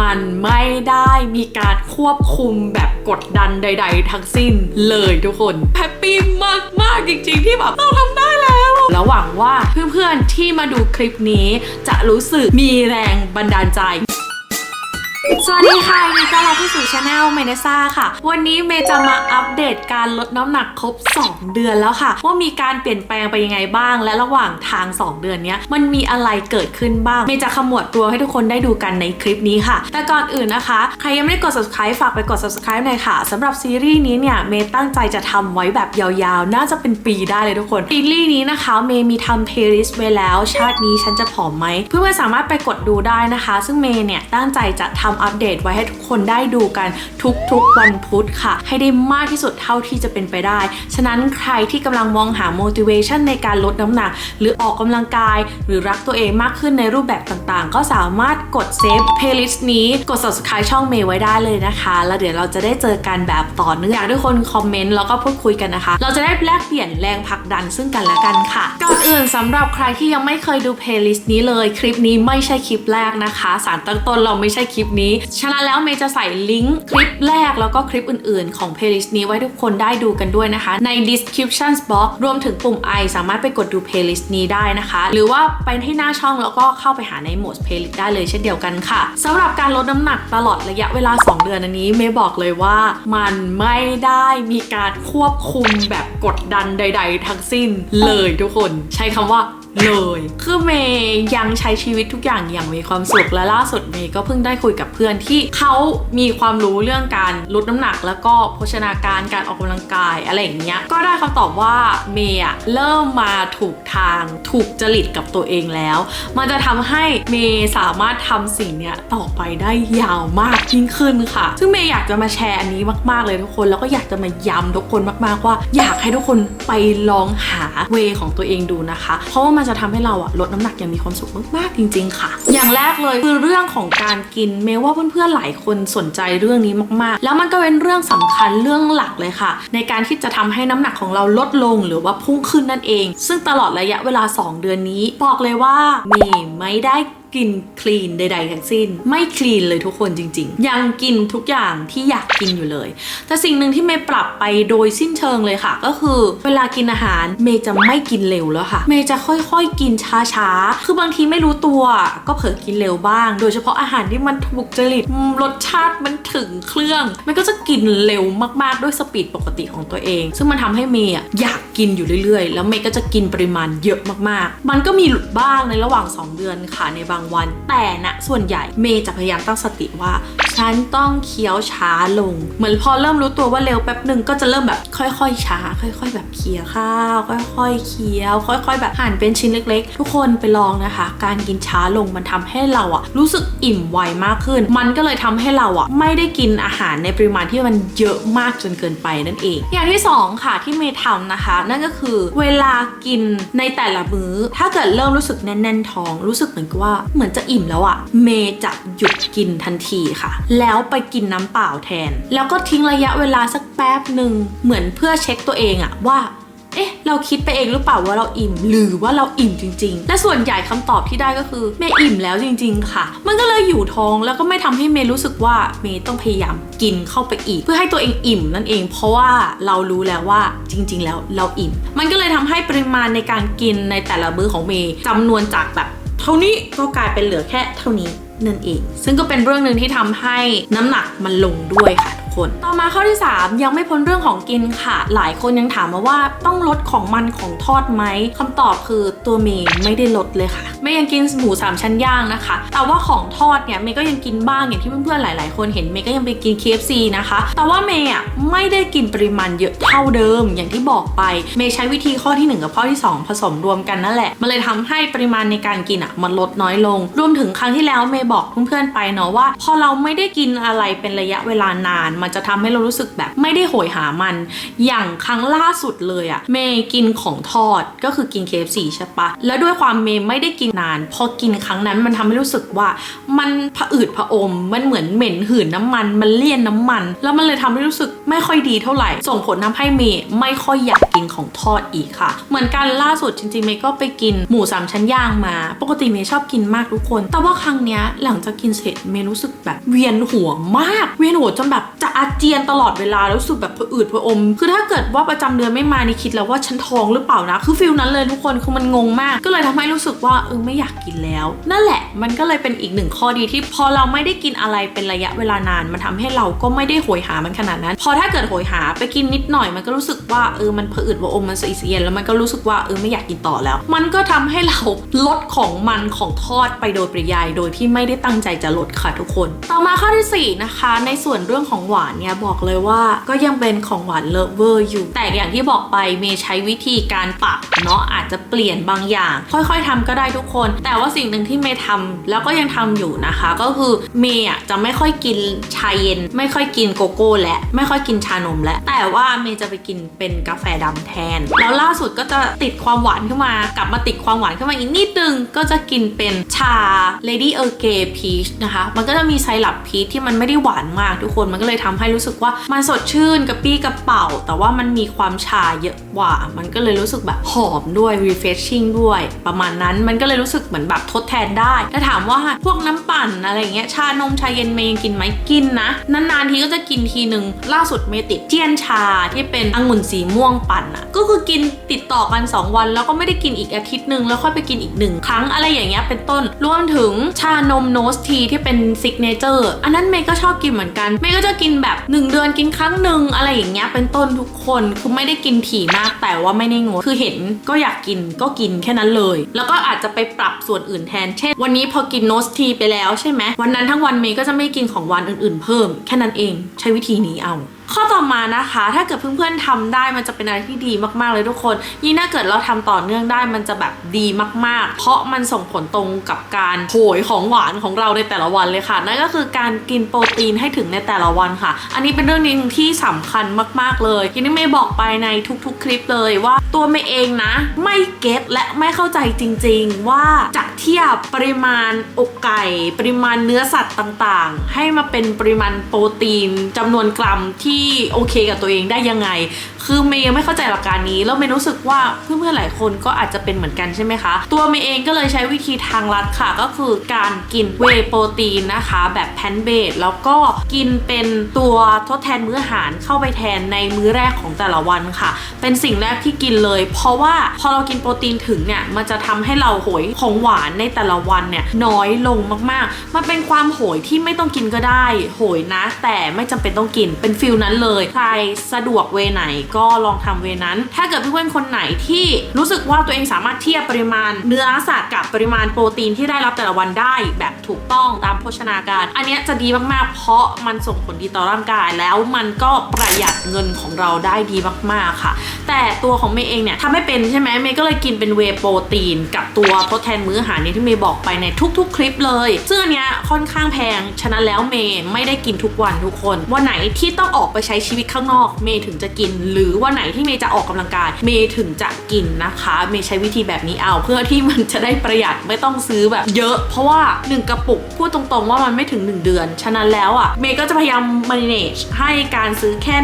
มันไม่ได้มีการควบคุมแบบกดดันใด ๆ ทั้งสิ้นเลยทุกคนแฮปปี้มากๆจริง ๆ ที่แบบเราทำได้แล้ว แล้วหวังว่าเพื่อนๆที่มาดูคลิปนี้จะรู้สึกมีแรงบันดาลใจ สวัสดีค่ะยินดีต้อนรับเข้าสู่ช anel เมเนซ่าค่ะ วันนี้เมย์จะมาอัปเดตการลดน้ำหนักครบ 2 เดือนแล้วค่ะ ว่ามีการเปลี่ยนแปลงไปยังไงบ้าง และระหว่างทาง 2 เดือนเนี้ยมันมีอะไรเกิดขึ้นบ้าง เมย์จะขมวดรวมให้ทุกคนได้ดูกันในคลิปนี้ค่ะ แต่ก่อนอื่นนะคะ ใครยังไม่ได้กด subscribe ฝากไปกด subscribe หน่อยค่ะสำหรับซีรีส์นี้เนี่ยเมย์ตั้งใจจะทำไว้แบบยาวๆ น่าจะเป็นปีได้เลยทุกคน ซีรีส์นี้นะคะเมย์มีทำ playlist ไว้แล้ว ชาตินี้ฉันจะผอมไหมเพื่อนๆสามารถไปกดดูได้นะคะ ซึ่งเมย์เนี่ยตั้งใจจะทำำอัปเดตไว้ให้ทุกคนได้ดูกันทุกๆวันพุธค่ะ ให้ได้มากที่สุดเท่าที่จะเป็นไปได้ ฉะนั้นใครที่กำลังมองหา motivation ในการลดน้ำหนัก หรือออกกำลังกาย หรือรักตัวเองมากขึ้นในรูปแบบต่างๆ ก็สามารถกดเซฟ playlist นี้กด subscribe ช่องเมย์ไว้ได้เลยนะคะ แล้วเดี๋ยวเราจะได้เจอกันแบบต่อเนื่องอยากให้ทุกคนคอมเมนต์แล้วก็พูดคุยกันนะคะ เราจะได้แลกเปลี่ยนแรงผลักดันซึ่งกันและกันค่ะก่อนอื่นสำหรับใครที่ยังไม่เคยดู playlist นี้เลยคลิปนี้ไม่ใช่คลิปแรกนะคะ สารตั้งต้นเราไม่ใช่คลิปนี้ ฉะนั้นแล้วเมย์จะใส่ลิงก์คลิปแรกแล้วก็คลิปอื่นๆ ของ playlist นี้ไว้ทุกคนได้ดูกันด้วยนะคะ ใน description box รวมถึงปุ่ม i สามารถไปกดดู playlist นี้ได้นะคะ หรือว่าไปที่หน้าช่องแล้วก็เข้าไปหาในโหมด playlist ได้เลยเช่นเดียวกันค่ะสำหรับการลดน้ำหนักตลอดระยะเวลา 2 เดือนอันนี้เมย์บอกเลยว่ามันไม่ได้มีการควบคุมแบบกดดันใด ๆ ทั้งสิ้นเลยทุกคน ใช้คำว่า เลย คือเมย์ยังใช้ชีวิตทุกอย่างอย่างมีความสุขและล่าสุดเมย์ก็เพิ่งได้คุยกับเพื่อนที่เขามีความรู้เรื่องการลดน้ำหนัก แล้วก็โภชนาการการออกกำลังกายอะไรอย่างเงี้ยก็ได้คำตอบว่าเมย์อะเริ่มมาถูกทางถูกจริตกับตัวเองแล้ว มันจะทำให้เมย์สามารถทำสิ่งเนี้ยต่อไปได้ยาวมากยิ่งขึ้นค่ะ ซึ่งเมย์อยากจะมาแชร์อันนี้มากๆเลยทุกคนแล้วก็อยากจะมาย้ำทุกคนมากๆว่า อยากให้ทุกคนไปลองหาเวของตัวเองดูนะคะ เพราะว่ามันจะทำให้เราอะลดน้ำหนักอย่างมีความสุขมากๆจริง ๆ ค่ะ อย่างแรกเลยคือเรื่องของการกินเมย์ว่าเพื่อนๆหลายคนสนใจเรื่องนี้มากๆ แล้วมันก็เป็นเรื่องสำคัญเรื่องหลักเลยค่ะ ในการที่จะทำให้น้ำหนักของเราลดลงหรือว่าพุ่งขึ้นนั่นเอง ซึ่งตลอดระยะเวลา 2 เดือนนี้บอกเลยว่าเมย์ไม่ได้ กินคลีนใดๆทั้งสิ้น ไม่คลีนเลยทุกคนจริง ๆ ยังกินทุกอย่างที่อยากกินอยู่เลย แต่สิ่งหนึ่งที่เมย์ปรับไปโดยสิ้นเชิงเลยค่ะ ก็คือ เวลากินอาหารเมย์จะไม่กินเร็วแล้วค่ะ เมย์จะค่อยๆกินช้าๆ คือบางทีไม่รู้ตัว ก็เผลอกินเร็วบ้าง โดยเฉพาะอาหารที่มันถูกจริตรสชาติมันถึงเครื่องมันก็จะกินเร็วมากๆด้วยสปีดปกติของตัวเอง ซึ่งมันทำให้เมย์อะอยากกินอยู่เรื่อยๆ แล้วเมย์ก็จะกินปริมาณเยอะมากๆ มันก็มีหลุดบ้างในระหว่าง 2 เดือนค่ะในบางวัน แต่นะส่วนใหญ่เมย์จะพยายามตั้งสติว่า ฉันต้องเคี้ยวช้าลง เหมือนพอเริ่มรู้ตัวว่าเร็วแป๊บหนึ่งก็จะเริ่มแบบค่อยๆช้า ค่อยๆ แบบเคี้ยวข้าว ค่อยๆเคี้ยว ค่อย ๆ แบบหั่นเป็นชิ้นเล็ก ๆ ทุกคนไปลองนะคะ การกินช้าลงมันทำให้เราอะรู้สึกอิ่มไวมากขึ้น มันก็เลยทำให้เราอะไม่ได้กินอาหารในปริมาณที่มันเยอะมากจนเกินไปนั่นเอง อย่างที่สองค่ะที่เมย์ทำนะคะ นั่นก็คือเวลากินในแต่ละมื้อ ถ้าเกิดเริ่มรู้สึกแน่นๆท้อง รู้สึกเหมือนกับว่าเหมือนจะอิ่มแล้วอะเมย์จะหยุดกินทันทีค่ะ แล้วไปกินน้ำเปล่าแทน แล้วก็ทิ้งระยะเวลาสักแป๊บหนึ่งเหมือนเพื่อเช็คตัวเองอะว่าเอ๊ะ เราคิดไปเองหรือเปล่าว่าเราอิ่ม หรือว่าเราอิ่มจริง ๆ และส่วนใหญ่คำตอบที่ได้ก็คือเมย์อิ่มแล้วจริง ๆ ค่ะ มันก็เลยอยู่ท้องแล้วก็ไม่ทำให้เมย์รู้สึกว่าเมย์ต้องพยายามกินเข้าไปอีก เพื่อให้ตัวเองอิ่มนั่นเอง เพราะว่าเรารู้แล้วว่าจริง ๆ แล้วเราอิ่ม มันก็เลยทำให้ปริมาณในการกินในแต่ละมื้อของเมย์จำนวนจากแบบ เท่านี้ก็กลายเป็นเหลือแค่เท่านี้นั่นเอง ซึ่งก็เป็นเรื่องหนึ่งที่ทำให้น้ำหนักมันลงด้วยค่ะทุกคน ต่อมาข้อที่ 3 ยังไม่พ้นเรื่องของกินค่ะ หลายคนยังถามมาว่าต้องลดของมันของทอดไหมคำตอบคือตัวเมย์ไม่ได้ลดเลยค่ะไม่ยังกินหมูสามชั้นย่างนะคะ แต่ว่าของทอดเนี่ยเมย์ก็ยังกินบ้างอย่างที่เพื่อนๆหลายๆ คนเห็นเมย์ก็ยังไปกิน KFC นะคะ แต่ว่าเมย์อะไม่ได้กินปริมาณเยอะเท่าเดิมอย่างที่บอกไป เมย์ใช้วิธีข้อที่ 1 กับข้อที่ 2 ผสมรวมกันนั่นแหละมันเลยทำให้ปริมาณในการกินอะมันลดน้อยลง รวมถึงครั้งที่แล้วเมย์บอกเพื่อนๆไปเนาะว่า พอเราไม่ได้กินอะไรเป็นระยะเวลานานมันจะทำให้เรารู้สึกแบบไม่ได้โหยหามัน อย่างครั้งล่าสุดเลยอะเมย์กินของทอดก็คือกิน KFC ใช่ปะแล้วด้วยความเมย์ไม่ได้กินนาน พอกินครั้งนั้นมันทำให้รู้สึกว่ามันผะอืดผะอม มันเหมือนเหม็นหืนน้ำมัน มันเลี่ยนน้ำมัน แล้วมันเลยทำให้รู้สึก ไม่ค่อยดีเท่าไหร่ ส่งผลทำให้เมย์ไม่ค่อยอยากกินของทอดอีกค่ะ เหมือนกันล่าสุดจริงๆเมย์ก็ไปกินหมูสามชั้นย่างมา ปกติเมย์ชอบกินมากทุกคน แต่ว่าครั้งเนี้ยหลังจากกินเสร็จเมย์รู้สึกแบบเวียนหัวมาก เวียนหัวจนแบบจะอาเจียนตลอดเวลาแล้วรู้สึกแบบผะอืดผะอม คือถ้าเกิดว่าประจำเดือนไม่มานี่คิดแล้วว่าฉันท้องหรือเปล่านะ คือฟิลนั้นเลยทุกคนคือมันงงมาก ก็เลยทำให้รู้สึกว่าเออไม่อยากกินแล้ว นั่นแหละมันก็เลยเป็นอีกหนึ่งข้อดีที่พอเราไม่ได้กินอะไรเป็นระยะเวลานาน มันทำให้เราก็ไม่ได้โหยหามันขนาดนั้นพอถ้าเกิดโหยหาไปกินนิดหน่อยมันก็รู้สึกว่าเออมันผอืดผะอมมันสีเสียนแล้วมันก็รู้สึกว่าเออไม่อยากกินต่อแล้ว มันก็ทำให้เราลดของมันของทอดไปโดยปริยาย โดยที่ไม่ได้ตั้งใจจะลดค่ะทุกคน ต่อมาข้อที่สี่นะคะในส่วนเรื่องของหวานเนี่ยบอกเลยว่าก็ยังเป็นของหวานเลิฟเวอร์อยู่ แต่อย่างที่บอกไปเมย์ใช้วิธีการปรับเนาะอาจจะเปลี่ยนบางอย่าง ค่อยๆทำก็ได้ทุกคน แต่ว่าสิ่งหนึ่งที่เมย์ทำแล้วก็ยังทำอยู่นะคะ ก็คือเมย์จะไม่ค่อยกินชาเย็น ไม่ค่อยกินโกโก้และไม่ค่อยกินินชานมแล้วแต่ว่าเมย์จะไปกินเป็นกาแฟดำแทน แล้วล่าสุดก็จะติดความหวานขึ้นมากลับมาติดความหวานขึ้นมาอีกนิดนึงก็จะกินเป็นชา Lady e a r l Grey Peach นะคะมันก็จะมีไซรัปพีชที่มันไม่ได้หวานมากทุกคนมันก็เลยทำให้รู้สึกว่ามันสดชื่นกระปี้กระเป๋า แต่ว่ามันมีความชาเยอะกว่า มันก็เลยรู้สึกแบบหอมด้วย refreshing ด้วย ประมาณนั้นมันก็เลยรู้สึกเหมือนแบบทดแทนได้แต่ถามว่าพวกน้ำปั่นอะไรเงี้ยชานมชาเย็นเมย์ยังกินไหมกินนะ นานๆทีก็จะกินทีหนึ่งล่าสุดเมย์ติดเจียนชาที่เป็นองุ่นสีม่วงปั่นอะก็คือกินติดต่อกัน 2 วัน แล้วก็ไม่ได้กินอีกอาทิตย์หนึ่งแล้วค่อยไปกินอีกหนึ่งครั้งอะไรอย่างเงี้ยเป็นต้นรวมถึงชานมโนสทีที่เป็นซิกเนเจอร์อันนั้นเมย์ก็ชอบกินเหมือนกันเมย์ก็จะกินแบบ 1 เดือนกินครั้งหนึ่งอะไรอย่างเงี้ยเป็นต้นทุกคนคือไม่ได้กินถี่มากแต่ว่าไม่ได้งดคือเห็นก็อยากกินก็กินแค่นั้นเลย แล้วก็อาจจะไปปรับส่วนอื่นแทน เช่น วันนี้พอกินโนสทีไปแล้วใช่ไหมวันนั้นทั้งวันเมย์ก็จะไม่กินของหวานอื่นๆ เพิ่ม แค่นั้นเอง ใช้วิธีนี้เอา ข้อต่อมานะคะ ถ้าเกิดเพื่อนๆทำได้มันจะเป็นอะไรที่ดีมากๆเลยทุกคน ยิ่งถ้าเกิดเราทำต่อเนื่องได้มันจะแบบดีมาก ๆ เพราะมันส่งผลตรงกับการโหยของหวานของเราในแต่ละวันเลยค่ะ นั่นก็คือการกินโปรตีนให้ถึงในแต่ละวันค่ะ อันนี้เป็นเรื่องหนึงที่สำคัญมากๆเลยย่างที่เมย์บอกไปในทุกๆ คลิปเลยว่าตัวเมย์เองนะ ไม่เก็ตและไม่เข้าใจจริง ๆ ว่าจะเทียบปริมาณอกไก่ ปริมาณเนื้อสัตว์ต่างๆ ให้มาเป็นปริมาณโปรตีนจำนวนกรัมที่โอเคกับตัวเองได้ยังไง คือเมย์ไม่เข้าใจหลักการนี้ แล้วเมย์รู้สึกว่าเพื่อนๆหลายคนก็อาจจะเป็นเหมือนกันใช่ไหมคะ ตัวเมย์เองก็เลยใช้วิธีทางลัดค่ะ ก็คือการกินเวโปรตีนนะคะ แบบแพนเบดแล้วก็กินเป็นตัวทดแทนมื้ออาหารเข้าไปแทนในมื้อแรกของแต่ละวันค่ะ เป็นสิ่งแรกที่กินเลย เพราะว่าพอเรากินโปรตีนถึงเนี่ยมันจะทำให้เราโหยของหวานในแต่ละวันเนี่ยน้อยลงมากๆ มันเป็นความโหยที่ไม่ต้องกินก็ได้ โหยนะ แต่ไม่จำเป็นต้องกินเป็นฟิลนั้นเลย ใครสะดวกเวไหนก็ลองทำเวนั้น ถ้าเกิดเพื่อนๆคนไหนที่รู้สึกว่าตัวเองสามารถเทียบปริมาณเนื้อสัตว์กับปริมาณโปรตีนที่ได้รับแต่ละวันได้แบบถูกต้องตามโภชนาการ อันนี้จะดีมากๆ เพราะมันส่งผลดีต่อร่างกาย แล้วมันก็ประหยัดเงินของเราได้ดีมากๆค่ะ แต่ตัวของเมย์เองเนี่ยทำไม่เป็นใช่ไหมเมย์ก็เลยกินเป็นเวโปรตีน กับตัวทดแทนมื้ออาหารนี้ที่เมย์บอกไปในทุก ๆ คลิปเลย ซึ่งอันเนี้ยค่อนข้างแพง ฉะนั้นแล้วเมย์ไม่ได้กินทุกวันทุกคน วันไหนที่ต้องออกไปใช้ชีวิตข้างนอก เมย์ถึงจะกิน หรือวันไหนที่เมย์จะออกกำลังกาย เมย์ถึงจะกินนะคะ เมย์ใช้วิธีแบบนี้เอาเพื่อที่มันจะได้ประหยัดไม่ต้องซื้อแบบเยอะ เพราะว่า 1 กระปุกพูดตรงๆว่ามันไม่ถึง 1 เดือน ฉะนั้นแล้วอะเมย์ก็จะพยายาม manage ให้การซื้อแค่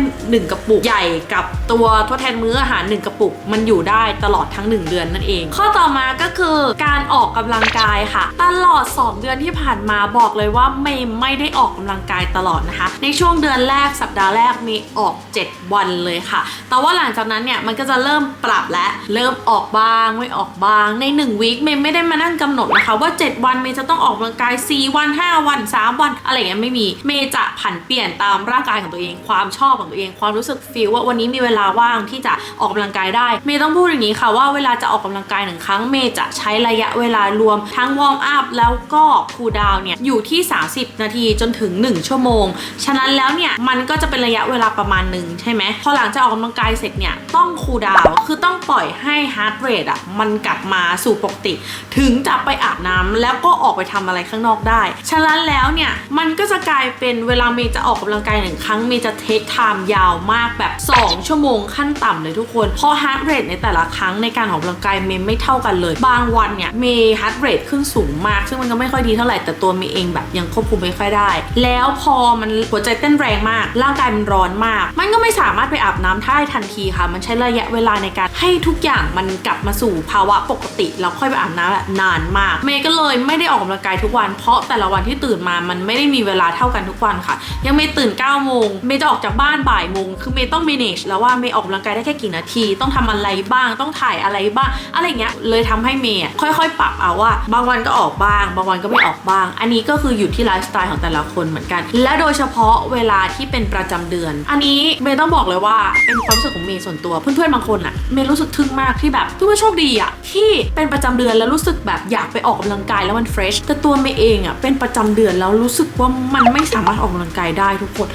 1 กระปุกใหญ่กับตัวทดแทนมื้ออาหาร 1 กระปุก มันอยู่ได้ตลอดทั้ง 1 เดือนนั่นเอง ข้อต่อมาก็คือการออกกำลังกายค่ะ ตลอด 2 เดือนที่ผ่านมาบอกเลยว่าเมย์ไม่ได้ออกกำลังกายตลอดนะคะ ในช่วงเดือนแรกสัปดาห์แรกเมย์ออก 7 วันเลยค่ะ แต่ว่าหลังจากนั้นเนี่ยมันก็จะเริ่มปรับและเริ่มออกบ้างไม่ออกบ้างใน1วีคเมย์ไม่ได้มานั่งกำหนดนะคะ ว่า 7 วันเมย์จะต้องออกกำลังกาย 4 วัน 5 วัน 3 วัน อะไรอย่างเงี้ยไม่มีเมย์จะผันเปลี่ยนตามร่างกายของตัวเอง ความชอบของตัวเอง ความรู้สึกฟีลว่าวันนี้มีเวลาว่างที่จะออกกำลังกายได้เมย์ต้องพูดอย่างนี้ค่ะว่าเวลาจะออกกำลังกายหนึ่งครั้งเมย์จะใช้ระยะเวลารวมทั้งวอร์มอัพแล้วก็คูลดาวน์เนี่ยอยู่ที่ 30 นาทีจนถึง 1 ชั่วโมง ฉะนั้นแล้วเนี่ยมันก็จะเป็นระยะยะเวลาประมาณหนึ่งใช่ไหมพอหลังจากออกกำลังกายเสร็จเนี่ยต้องคูลดาวคือต้องปล่อยให้ฮาร์ดเรทอะมันกลับมาสู่ปกติ ถึงจะไปอาบน้ำแล้วก็ออกไปทำอะไรข้างนอกได้ ฉะนั้นแล้วเนี่ย มันก็จะกลายเป็นเวลาเมย์จะออกกำลังกายหนึ่งครั้งเมย์จะเทคไทม์ยาวมากแบบ 2 ชั่วโมงขั้นต่ำเลยทุกคน เพราะฮาร์ดเรทในแต่ละครั้งในการออกกำลังกายเมย์ไม่เท่ากันเลย บางวันเนี่ยเมย์ฮาร์ดเรทขึ้นสูงมาก ซึ่งมันก็ไม่ค่อยดีเท่าไหร่แต่ตัวเมย์เองแบบยังควบคุมไม่ค่อยได้ แล้วพอมันหัวใจเต้นแรงมากร่างกายมันร้อนมาก มันก็ไม่สามารถไปอาบน้ำได้ทันทีค่ะ มันใช้ระยะเวลาในการให้ทุกอย่างมันกลับมาสู่ภาวะปกติแล้วค่อยไปอาบน้ำแบบนานมาก เมย์ก็เลยไม่ได้ออกกำลังกายทุกวัน เพราะแต่ละวันที่ตื่นมามันไม่ได้มีเวลาเท่ากันทุกวันค่ะ ยังเมย์ตื่น9โมงเมย์จะออกจากบ้านบ่ายโมงคือเมย์ต้อง manage แล้วว่าเมย์ออกกำลังกายได้แค่กี่นาที ต้องทำอะไรบ้างต้องถ่ายอะไรบ้าง อะไรเงี้ยเลยทำให้เมย์ค่อยๆ ปรับเอาว่า บางวันก็ออกบ้าง บางวันก็ไม่ออกบ้าง อันนี้ก็คืออยู่ที่ไลฟ์สไตล์ของแต่ละคนเหมือนกัน และโดยเฉพาะเวลาที่เป็นประจำเดือน อันนี้เมย์ต้องบอกเลยว่าเป็นความรู้สึกของเมย์ส่วนตัว เพื่อนๆบางคนอะเมย์รู้สึกทึ่งมากที่แบบเพื่อนโชคดีอะที่เป็นประจำเดือนแล้วรู้สึกแบบอยากไปออกกำลังกายแล้วมันเฟรชแต่ตัวเมย์เองอะเป็นประจำเดือนแล้วรู้สึกว่ามันไม่สามารถออกกำลังกายได้ทุกคน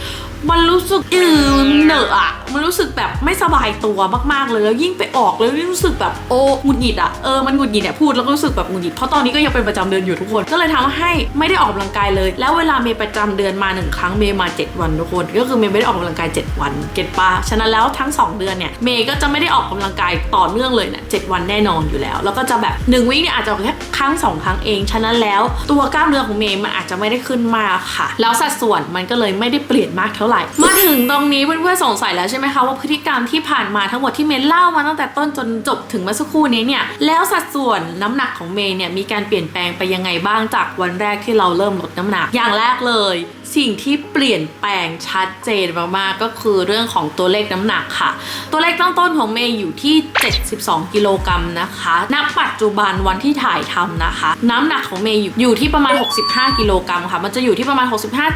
มันรู้สึกอือเหนอะอะมันรู้สึกแบบไม่สบายตัวมากๆเลยแล้วยิ่งไปออกแล้วยิ่งรู้สึกแบบโอ้หงุดหงิดอะเออมันหงุดหงิดเนี่ยพูดแล้วก็รู้สึกแบบหงุดหงิดเพราะตอนนี้ก็ยังเป็นประจำเดือนอยู่ทุกคน ก็เลยทำให้ไม่ได้ออกกำลังกายเลย แล้วเวลาเมย์ประจำเดือนมาหนึ่งครั้งเมย์มา 7 วันทุกคน ก็คือเมย์ไม่ได้ออกกำลังกาย 7 วันเก็ตปะฉะนั้นแล้วทั้ง 2 เดือนเนี่ยเมย์ก็จะไม่ได้ออกกำลังกายต่อเนื่องเลยเนี่ยเจ็ดวันแน่นอนอยู่แล้ว แล้วก็จะแบบ1วิ่งเนี่ยอาจจะออกแค่ครั้งสองครั้งเองฉะนั้นแล้วตัวกล้ามเนื้อของเมย์มันอาจจะไม่ได้ขึ้นมากค่ะ แล้วสัดส่วนมันก็เลยไม่ได้เปลี่ยนมากเท่าไหร่ มาถึงตรงนี้เพื่อนๆสงสัยแล้วใช่ไหมคะว่าพฤติกรรมที่ผ่านมาทั้งหมดที่เมย์เล่ามาตั้งแต่ต้นจนจบถึงเมื่อสักครู่นี้เนี่ยแล้วสัดส่วนน้ำหนักของเมย์เนี่ยมีการเปลี่ยนแปลงไปยังไงบ้างจากวันแรกที่เราเริ่มลดน้ำหนักอย่างแรกเลย สิ่งที่เปลี่ยนแปลงชัดเจนมากๆก็คือเรื่องของตัวเลขน้ำหนักค่ะ ตัวเลขตั้งต้นของเมย์อยู่ที่ 72 กิโลกรัมนะคะณปัจจุบันวันที่ถ่ายทำนะคะ น้ำหนักของเมย์อยู่ที่ประมาณ 65 กิโลกรัมค่ะ มันจะอยู่ที่ประมาณ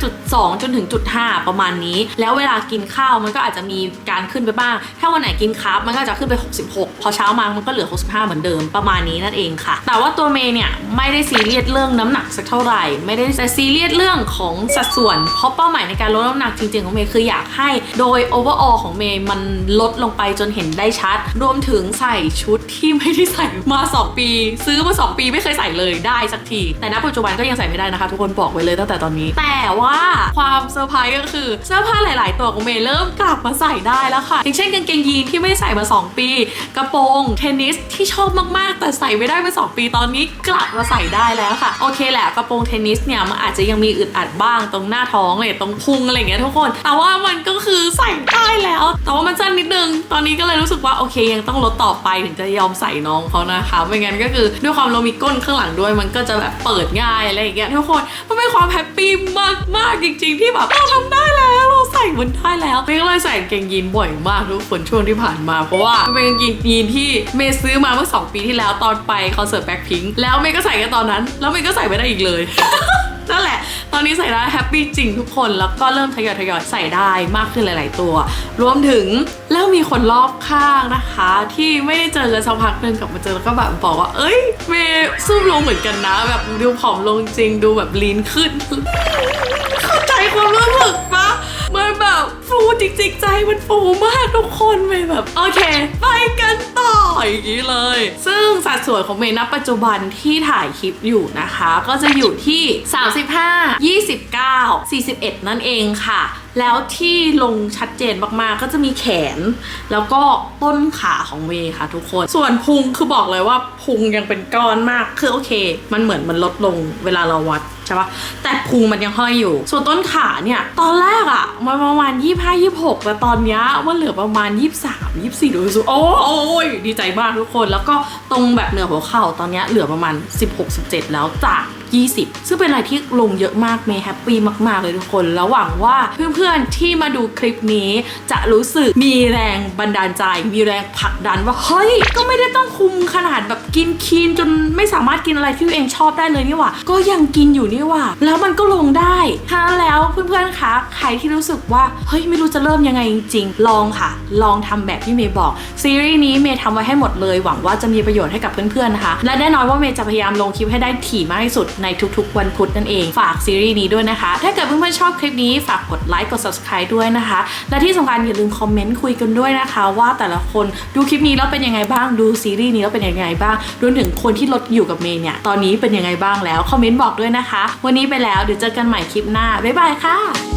65.2 จนถึงจุด5ประมาณนี้ แล้วเวลากินข้าวมันก็อาจจะมีการขึ้นไปบ้าง ถ้าวันไหนกินคาร์บมันก็จจะขึ้นไป 66 พอเช้ามามันก็เหลือ 65 เหมือนเดิมประมาณนี้นั่นเองค่ะ แต่ว่าตัวเมย์เนี่ยไม่ได้ซีเรียสเรื่องน้ำหนักสักเท่าไหร่ ไม่ได้แต่ซีเรียสเรื่องของสัดส่วนเพราะเป้าหมายในการลดน้ำหนักจริงๆ ของเมย์คืออยากให้โดย overall ของเมย์มันลดลงไปจนเห็นได้ชัด รวมถึงใส่ชุดที่ไม่ได้ใส่มา 2 ปี ซื้อมา 2 ปีไม่เคยใส่เลยได้สักที แต่ณปัจจุบันก็ยังใส่ไม่ได้นะคะ ทุกคนบอกไว้เลยตั้งแต่ตอนนี้ แต่ว่าความเซอร์ไพรส์ก็คือเสื้อผ้าหลาย ๆ ตัวของเมย์เริ่มกลับมาใส่ได้แล้วค่ะอย่างเช่นกางเกงยีนที่ไม่ได้ใส่มา 2 ปี กระโปรงเทนนิสที่ชอบมากๆ แต่ใส่ไม่ได้มา 2 ปีตอนนี้กลับมาใส่ได้แล้วค่ะโอเคแหละกระโปรงเทนนิสเนี่ยมันอาจจะยังมีอึดอัดบ้างตรงหน้าท้องเลยตรงพุงอะไรอย่างเงี้ยทุกคน แต่ว่ามันก็คือใส่ได้แล้ว แต่ว่ามันสั้นนิดนึง ตอนนี้ก็เลยรู้สึกว่าโอเคยังต้องลดต่อไปถึงจะยอมใส่น้องเขานะคะ ไม่งั้นก็คือด้วยความเรามีก้นข้างหลังด้วย มันก็จะแบบเปิดง่ายอะไรอย่างเงี้ยทุกคน มันเป็นความแฮปปี้มากมากจริง ๆ ที่แบบเราทำได้แล้วเราใส่มันได้แล้วเมย์ก็เลยใส่กางเกงยีนบ่อยมากทุกคนช่วงที่ผ่านมา เพราะว่ามันเป็นกางเกงยีนที่เมย์ซื้อมาเมื่อ 2 ปีที่แล้วตอนไปคอนเสิร์ตแบ็คพิงค์แล้วเมย์ก็ใส่กันตอนนั้น แล้วเมย์ก็ใส่ไม่ได้อีกเลย นั่นแหละ ตอนนี้ใส่ได้แฮปปี้จริงทุกคน แล้วก็เริ่มทยอยทยอยใส่ได้มากขึ้นหลาย ๆ ตัว รวมถึงเริ่มมีคนรอบข้างนะคะ ที่ไม่ได้เจอกันสักพักหนึ่งกลับมาเจอแล้วก็แบบบอกว่า เอ้ย เมย์ซูมลงเหมือนกันนะ แบบดูผอมลงจริง ดูแบบลีนขึ้น ริงๆใจมันฟูมากทุกคนเมย์แบบ โอเค ไปกันต่ออย่างนี้เลย ซึ่งสัดส่วนของเมย์ณปัจจุบันที่ถ่ายคลิปอยู่นะคะ ก็จะอยู่ที่ 35 29 41 นั่นเองค่ะ แล้วที่ลงชัดเจนมากๆ ก็จะมีแขน แล้วก็ต้นขาของเมย์ค่ะ ทุกคน ส่วนพุงคือบอกเลยว่าพุงยังเป็นก้อนมาก คือโอเค มันเหมือนมันลดลงเวลาเราวัดใช่ปะแต่พุงมันยังห้อยอยู่ ส่วนต้นขาเนี่ย ตอนแรกอะมันประมาณ25 26แต่ตอนนี้มันเหลือประมาณ23 24ดูสิโอ้โอ้ยดีใจมากทุกคน แล้วก็ตรงแบบเหนือหัวเข่าตอนนี้เหลือประมาณ 16 17 แล้วจาก 20 ซึ่งเป็นอะไรที่ลงเยอะมากเมย์แฮปปี้มาก ๆ เลยทุกคน แล้วหวังว่าเพื่อนๆที่มาดูคลิปนี้จะรู้สึกมีแรงบันดาลใจ มีแรงผลักดันว่า เฮ้ย ก็ไม่ได้ต้องคุมขนาดแบบกินคีนจนไม่สามารถกินอะไรที่ตัวเองชอบได้เลยนี่หว่า ก็ยังกินอยู่นี่หว่า แล้วมันก็ลงได้ถ้าแล้วเพื่อนๆคะใครที่รู้สึกว่าเฮ้ยไม่รู้จะเริ่มยังไงจริงๆลองค่ะ ลองทำแบบที่เมย์บอกซีรีส์นี้เมย์ทำไว้ให้หมดเลย หวังว่าจะมีประโยชน์ให้กับเพื่อนๆนะคะและแน่นอนว่าเมย์จะพยายามลงคลิปให้ได้ถี่มากที่สุดในทุกๆ วันพุธนั่นเอง ฝากซีรีส์นี้ด้วยนะคะ ถ้าเกิดเพื่อนๆชอบคลิปนี้ฝากกดไลค์กด subscribe ด้วยนะคะ และที่สำคัญอย่าลืมคอมเมนต์คุยกันด้วยนะคะ ว่าแต่ละคนดูคลิปนี้แล้วเป็นยังไงบ้างดูซีรีส์นี้แล้วเป็นยังไงบ้างรวมถึงคนที่ลดอยู่กับเมย์เนี่ยตอนนี้เป็นยังไงบ้างแล้วคอมเมนต์บอกด้วยนะคะ วันนี้ไปแล้วเดี๋ยวเจอกันใหม่คลิปหน้าบ๊ายบายค่ะ